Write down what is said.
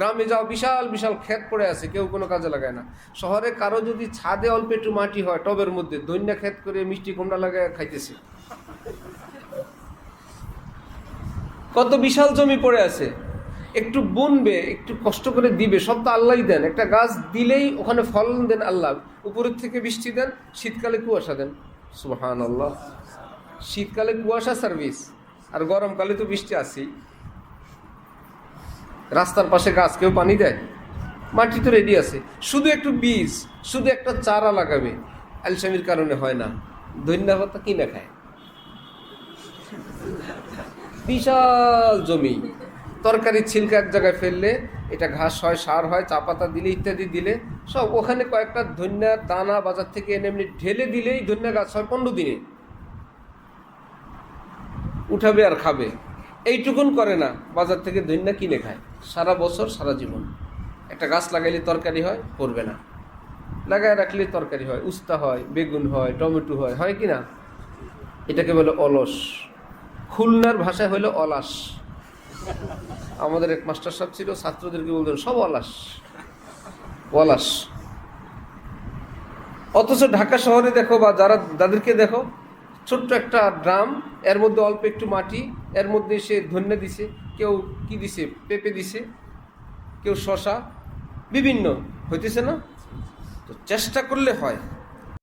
গ্রামে যাও, বিশাল বিশাল ক্ষেত পড়ে আছে, কেউ কোনো কাজে লাগায় না। শহরে কারও যদি ছাদে অল্প একটু মাটি হয়, টবের মধ্যে দৈন্য ক্ষেত করে মিষ্টি কুমড়া লাগায় খাইতেছে। কত বিশাল জমি পড়ে আছে। একটু বুনবে, একটু কষ্ট করে দিবে, সব তো আল্লাহই দেন। একটা গাছ দিলেই ওখানে ফলন দেন আল্লাহ। উপরের থেকে বৃষ্টি দেন, শীতকালে কুয়াশা দেন। সুহান আল্লাহ শীতকালে কুয়াশা সার্ভিস, আর গরমকালে তো বৃষ্টি আসেই রাস্তার পাশে গাছ, কেউ পানি দেয়? মাটি তো রেডি আছে। শুধু একটু বীজ, শুধু একটা চারা লাগাবে অ্যালসামির কারণে হয় না। ধন্যবাদ কিনে খায়? বিশাল জমি। তরকারি ছিলকা এক জায়গায় ফেললে, এটা ঘাস হয়, সার হয়, চা পাতা দিলে, ইত্যাদি দিলে, সব ওখানে কয়েকটা ধন্যা দানা বাজার থেকে এনে এমনি ঢেলে দিলেই ধন্যা গাছ হয় পনেরো দিনে। উঠাবে আর খাবে। এইটুকুন করে না, বাজার থেকে ধন্যা কিনে খায়। সারা বছর, সারা জীবন। একটা গাছ লাগাইলে তরকারি হয় করবে না। লাগায় রাখলে তরকারি হয়, উস্তা হয়, বেগুন হয়, টমেটো হয় হয় কি না? এটাকে বলে অলস। খুলনার ভাষায় হলো অলাস। আমাদের এক মাস্টার সাহেব ছিল, ছাত্রদেরকে বলতেন, সব অলাস। অলাস। অথচ ঢাকা শহরে দেখো বা যারা, যাদেরকে দেখো ছোট্ট একটা ড্রাম, এর মধ্যে অল্প একটু মাটি, এর মধ্যে সে ধন্য দিছে, কেউ কি দিছে, পেঁপে দিছে, কেউ শশা বিভিন্ন, হইতেছে না? তো চেষ্টা করলে হয়।